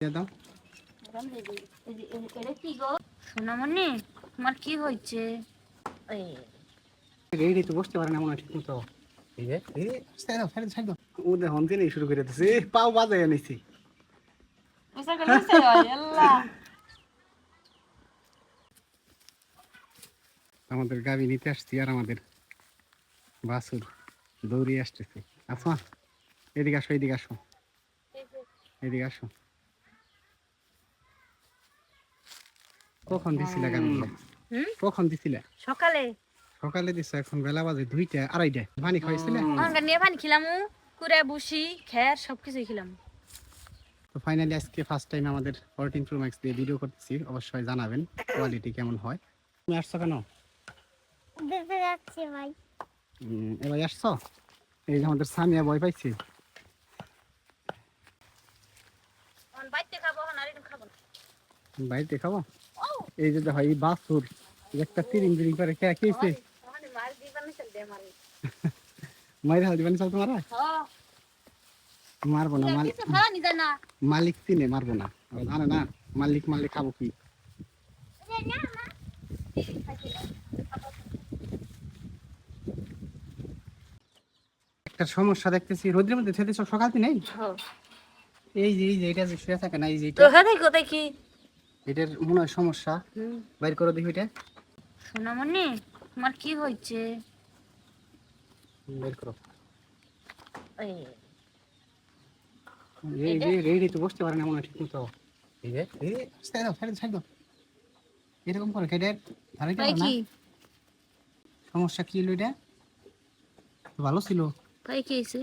দিয়ে দাও। সোনামণি তোমার কি হয়েছে? রেডি তো বসতে পারে না মনে ঠিক মতো। এই যে এই যে ছেড়ে দাও ছেড়ে দাও ছেড়ে দাও ও দেখো হন্তি শুরু করে দিচ্ছে পাও বাজায় নিছি আমাদের গাবি নিতে আসছি আর আমাদের বাসুর দৌড়িয়ে আসতেছে। আসমা এদিকে আসো এদিকে আসো। এদিকে আসো। কখন দিছিলে কখন দিছিলে? সকালে। সকালে দিছো এখন বেলা বাজে দুইটা আড়াইটা। পানি খাইছিলে? নিয়ে পানি খেলাম কুড়ে বুসি খের সবকিছু খেলাম। তো ফাইনালি আজকে ফার্স্ট টাইম আমাদের ফোরটিন প্রো ম্যাক্স দিয়ে ভিডিও করতেছি অবশ্যই জানাবেন কোয়ালিটি কেমন হয়। তুমি আসছো কেন? ভাই। এবার আসছো? এই যে আমাদের সামিয়া ভয় পাইছে। বাইতে খাব? এই যে দেখো এই বাসুর একটা তিরিং তিরিং করে কে দে মারি মাইরে হাল দিবানি চল তোমার? মারবো না মালিক চিনে মারবো না। জানে না মালিক মালিক খাব কি? একটা সমস্যা দেখতেছি রোদ্রের মধ্যে সব সকালতে নেই? হ্যাঁ। এই যে এই যে এটা যে শুয়ে থাকে না এই যে কোথায় কি? এটার মনে হয় সমস্যা বাইর করে দেখি এটা সোনামণি তোমার কি হয়েছে? বের করো। এই এই যে রেডি তো বসতে পারে না মনে ঠিক মতো। এই এই ছেড়ে দাও ছেড়ে দাও, দাও। এরকম করে না। কি? সমস্যা কি হলো এটা? ভালো ছিল। ভাই কি হয়েছে?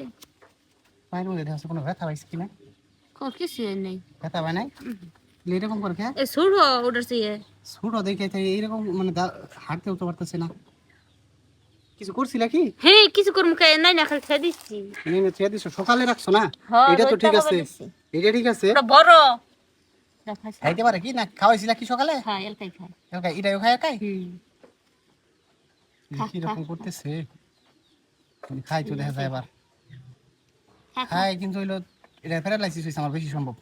পায়ের মধ্যে দেখা কোনো ব্যথা পাইছে কিনা? কোন কিছু নেই। ব্যথা পায় নাই? এরকম করে খেয়ে? সুর দেখে এইরকম মানে দা- হাঁটতেও তো পারতেছে না। কিছু করছিল কি? হ্যাঁ কিছু করব কে নাই না খেয়ে দিচ্ছি। ছেড়ে দিছো সকালে রাখছো না? এটা তো ঠিক আছে। এটা ঠিক আছে। ওটা বড়। খাইতে পারে কি? না খাওয়াইছিল কি সকালে? হ্যাঁ এলকাই খায় এটাও খায় হুম। কি রকম করতেছে? খাই তো দেখা যায় এবার। খাই কিন্তু হইল এটা প্যারালাইসিস হয়েছে আমার বেশি সম্ভব।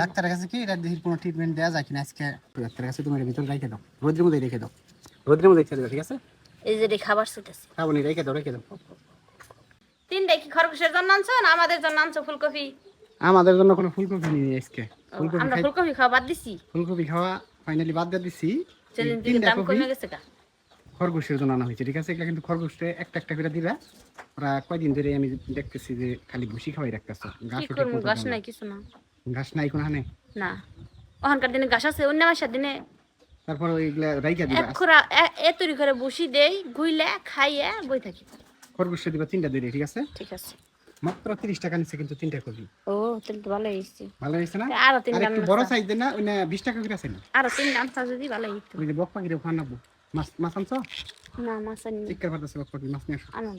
ডাক্তারের কাছে কি? এটা দেখি কোনো ট্রিটমেন্ট দেওয়া যায় কিনা? আজকে ডাক্তারের কাছে তুমি ভিতরে রেখে দাও। রোদ্রের মধ্যে রেখে দাও। রোদ্রের মধ্যে রেখে দাও ঠিক আছে? এই যে খাবার ছুটেছে খাব নি রেখে দাও রেখে দাও। তিনটা কি খরগোশের জন্য আনছো না আমাদের জন্য আনছো ফুলকপি? আমাদের জন্য কোনো ফুলকপি নিয়ে আজকে। ফুলকপি আমরা ফুলকপি খাওয়া বাদ দিছি। ফুলকপি খাওয়া ফাইনালি বাদ দিয়ে দিছি। তিনটা দাম কমে গেছে গা। খরগোশের জন্য আনা হয়েছে ঠিক আছে? এগুলা কিন্তু খরগোশে একটা একটা করে দিবা। ওরা কয়দিন ধরে আমি দেখতেছি যে খালি ভুসি খাওয়াই রাখতেছো। ঘাস নাই কিছু না। ঘাস নাই কোনো হানে না। ওখানকার দিনে গাছ আছে অন্য মাসের দিনে তারপর ওইগুলা দিবা। এ- তৈরি করে বসি দেই গুইলে খাইয়ে বই থাকি। খরগোশে দিবা তিনটা দিয়ে ঠিক আছে? ঠিক আছে। মাত্র তিরিশ টাকা নিচ্ছে কিন্তু তিনটা কপি। ও তাহলে তো ভালো হয়েছে ভালো হয়েছে না? আর একটু বড় সাইজ দেন না ওই না বিশ টাকা করে আছে না? আরও আনসা যদি ভালো হইতো। ওই যে বক পাখিরে মাছ মাছ আনছো? না মাছ আনি চিৎকার করতেছে বক মাছ নিয়ে আসো। আনো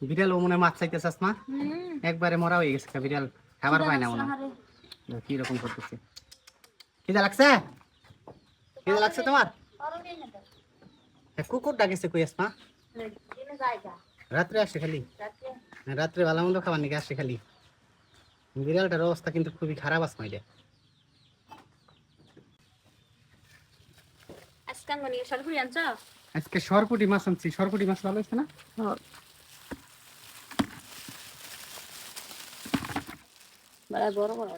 বিড়াল ও মনে মাছ চাইতেছে মা একবারে মরা হয়ে গেছে বিড়াল। খাবার পায় না মনে কি রকম করতেছে? খিদা লাগছে? খিদা লাগছে তোমার? কুকুর ডাকেছে কই আসমা? রাত্রে আসে খালি? রাত্রে। ভালো মন্দ খাবার নাকি আসে খালি? বিড়ালটার অবস্থা কিন্তু খুবই খারাপ আসমা আজকে সরপুটি মাছ আনছি। সরপুটি মাছ ভালো হয়েছে না? বড় বড়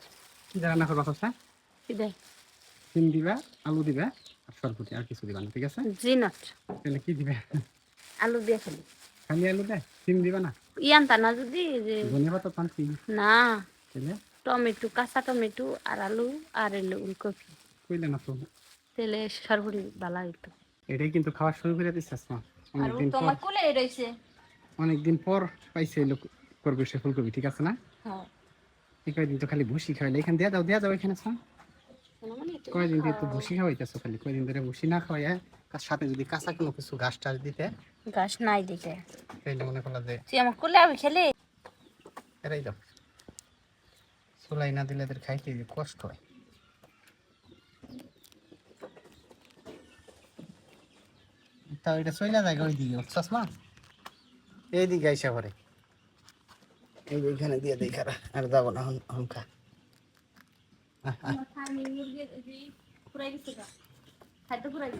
রান্না করবা সিম দিবা আলু দিবা আর সরপুটি আর কিছু দিবা না ঠিক আছে? জিনট তাহলে কি দিবে? আলু দিয়ে খালি খালি আলু দে সিম দিবা না? যদি যে ধনিয়া পাতা পানছি না। তাহলে? টমেটো কাঁচা টমেটো আর আলু আর এলো উলকপি কইলে না তো। তেলে সরপুরি ভালো হইতো। এটাই কিন্তু খাওয়া শুরু করে দিচ্ছে আসমা। অনেকদিন পর তোমার কোলে রইছে। অনেকদিন পর পাইছে লোক করবে সে ফুলকপি ঠিক আছে না? হ্যাঁ। এই কয়দিন তো খালি ভুসি খাওয়াইলে এখানে দেয়া দাও দেয়া দাও এখানে আসমা। মানে কয়দিন দিয়ে তো ভুসি খাওয়াইতেছো খালি কয়দিন ধরে ভুসি না খাওয়াই তার সাথে যদি কাঁচা কোনো কিছু ঘাস টাস দিতে? গাছ নাই দেখে তাইলে মনে করলা যে তুই আমার কোলে আমি খেলে? এরাই দাও চুলাই না দিলে এদের খাইতে যে কষ্ট হয়। তাও এটা চলে যায় ওই দিকে বুঝছস মা এইদিকে আইসা পরে এই যে দিয়ে দেই খারা আর যাব না এই গা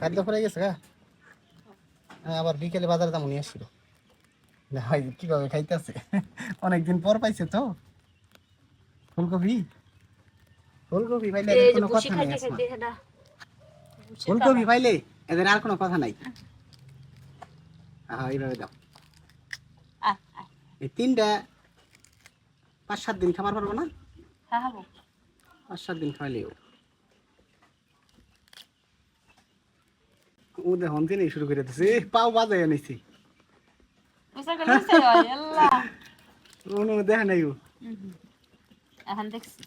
খাদ্য ফুরাই গেছে গা? হ্যাঁ, আবার বিকেলে বাজারে দাম নিয়ে আসছিল কীভাবে খাইতেছে? অনেকদিন পর পাইছে তো। ফুলকপি? ফুলকপি পাইলে এই কোনো কথা নাই ফুলকপি পাইলে এদের আর কোনো কথা নাই। হ্যাঁ এইভাবে দাও। আহ আহ। এই তিনটা পাঁচ সাত দিন খাবার পারব না? হ্যাঁ হ্যাঁ পাঁচ সাত দিন খাইলেও ও দেখুন তিনি শুরু করে দিচ্ছে পাও দেখা নাই ও। হুম এখন দেখছি।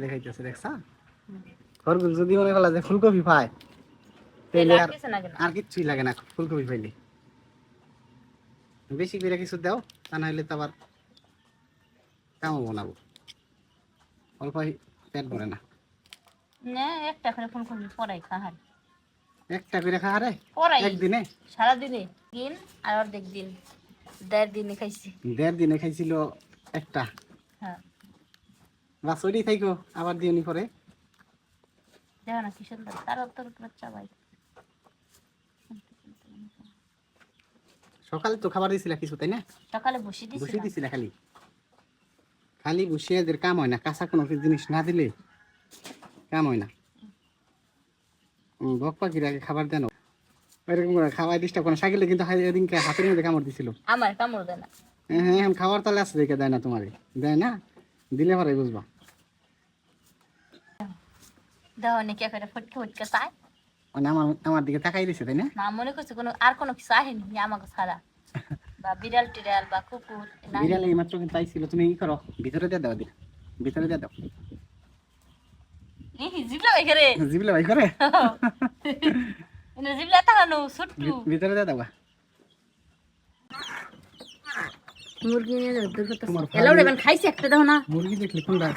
দেখাইতেছে দেখছা? খরগোশ যদি মনে করা যে ফুলকপি পায় আর কিচ্ছুই লাগে না ফুলকপি পাইলে। বেশি করে কিছু দাও তা নাহলে তো আবার কামও বানাবো। অল্প পেট ভরে না। না একটা করে পড়াই খাহার একটা করে খাওয়া রে পড়াই একদিনে? দিন আর অর্ধেক দিন। দেড় দিনে খাইছি। দেড় দিনে খাইছিল একটা। হ্যাঁ। বাস ওইটাই থাইকো আবার দিওনি পরে। দেখো না কি সুন্দর। তার তোর বাচ্চা ভাই সকালে তো খাবার দিয়েছিল কিছু তাই না সকালে বসে বসিয়ে দিছি দিছিল খালি খালি বসিয়ে এদের কাম হয় না কাঁচা কোনো জিনিস না দিলে কাম হয় না বক পাখির আগে খাবার দেন এরকম করে খাওয়াই ডিস্টার্ব করে সাইকেলে কিন্তু এদিনকে হাতের মধ্যে কামড় দিছিল আমার কামড় দেয় না হ্যাঁ হ্যাঁ তাহলে আছে দেখে দেয় না তোমারে দেয় না দিলে পরে বুঝবা নাকি করে ফটকে ফটকে চাই মানে আমার আমার দিকে তাকাই দিছে তাই না? না মনে করছে কোনো আর কোনো কিছু আহেনি আমাকে ছাড়া। বা বিড়াল টিড়াল বা কুকুর বিড়ালে এই মাত্র কিন্তু আইছিল তুমি কি করো ভিতরে দিয়ে দাও দিন ভিতরে দিয়ে দাও। জিবলা ভাই করে। জিবলে ভাই করে? জিবলা তাকানো ছোট্টু। ভিতরে দিয়ে দাও। মুরগি নিয়ে যাবে দূর করতে এলাও রেবেন খাইছে একটা দেখো না। মুরগি দেখলে কোনটা?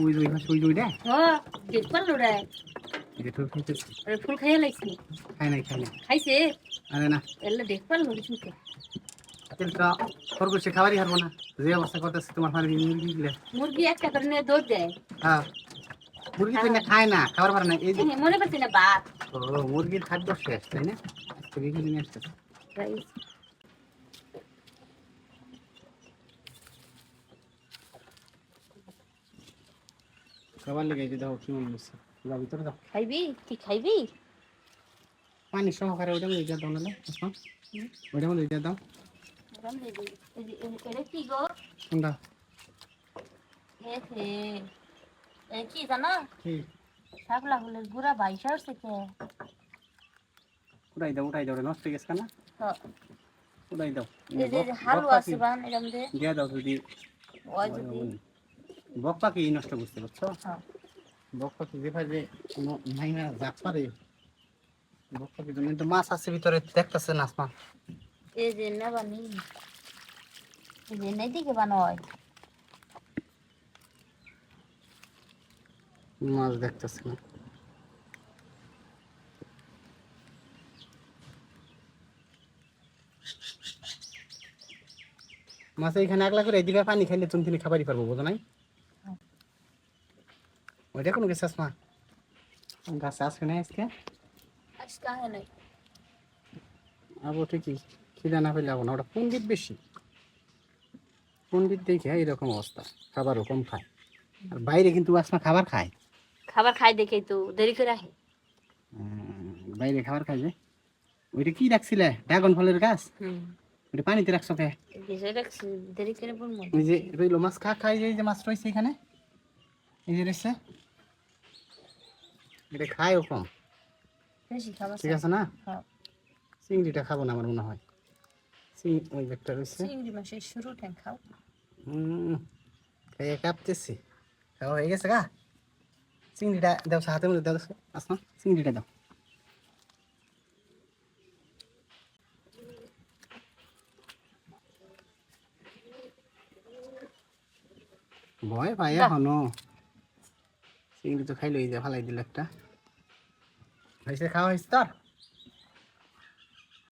ওই ওই ওই ওই ওইটা ও দেখ পারল রে। ফুল খাইয়ে খাই নাই খাই নাই খাইছে আরে না এলে দেখ পারল চুকে তেলটা খরগোশে খাবারই হারবো না যে অবস্থা করতেছে তোমার ফার্মি মুরগি গুলো মুরগি একটা করে নিয়ে দৌড় দেয় হ্যাঁ মুরগি তো না খায় না খাবার পারে না এই যে মনে পাচ্ছি না বাত ও মুরগির খাদ্য শেষ তাই না আজকে বিকেলে নিয়ে আসতেছে খাবার লেগে যে দাও কি মনে হচ্ছে যাও ভিতরে দাও খাইবি কি খাইবি পানি সহকারে ওইটা মধ্যে দাও না ওইটা মধ্যে দাও এটা কি গো কোনটা এ হে এ কি জানো কি শাপলা ফুলের গুড়া বাইশা উঠছে কে উঠাই দাও উঠাই দাও ওটা নষ্ট হয়ে গেছে না। উঠাই দাও এই যে যে হালুয়া আছে বান এরম দিয়ে দাও যদি বক পাখি নষ্ট বুঝতে পারছ হ্যাঁ বক পাখি দেখা যে কোনো নাই না জাত পারে বক পাখি জন্য তো মাছ আছে ভিতরে দেখতেছে না আসমা? এই যে নেবানি এই যে নেই দিকে বানয় মাছ দেখতেছে না মাছ এখানে একলা করে দিবে পানি খাইলে তুমি খাবারই পারব বোঝো নাই? ওইটা কোনো গেছে আসমা গাছে আসবে না আজকে আজকে আহে নাই আবো ঠিকই খিদা না পেলে আবো না ওটা পণ্ডিত বেশি পণ্ডিত দেখে এরকম অবস্থা খাবারও কম খায় আর বাইরে কিন্তু আসমা খাবার খায় খাবার খাই দেখে তো দেরি করে আহে বাইরে খাবার খায় যে ওইটা কি রাখছিলে ড্রাগন ফলের গাছ হুম ওইটা পানিতে রাখছো কে বিষয় দেরি করে বলব ওই যে রইল মাছ খা খাই যে যে মাছ রয়েছে এখানে এই যে রয়েছে এটা খায়ও কম ঠিক আছে না? হ্যাঁ। চিংড়িটা খাব না আমার মনে হয়। চিং- ওই একটা রয়েছে। চিংড়ি মাছের শুরু ঠ্যাং খাও। হুম খাইয়ে কাঁপতেছি। খাওয়া হয়ে গেছে গা? চিংড়িটা দাও হাতের মধ্যে দাও আসনা চিংড়িটা দাও। ভয় পাই এখনও। চিংড়ি তো খাইলো এই যে ফালাই দিল একটা। খাইছে খাওয়া হয়েছে তোর?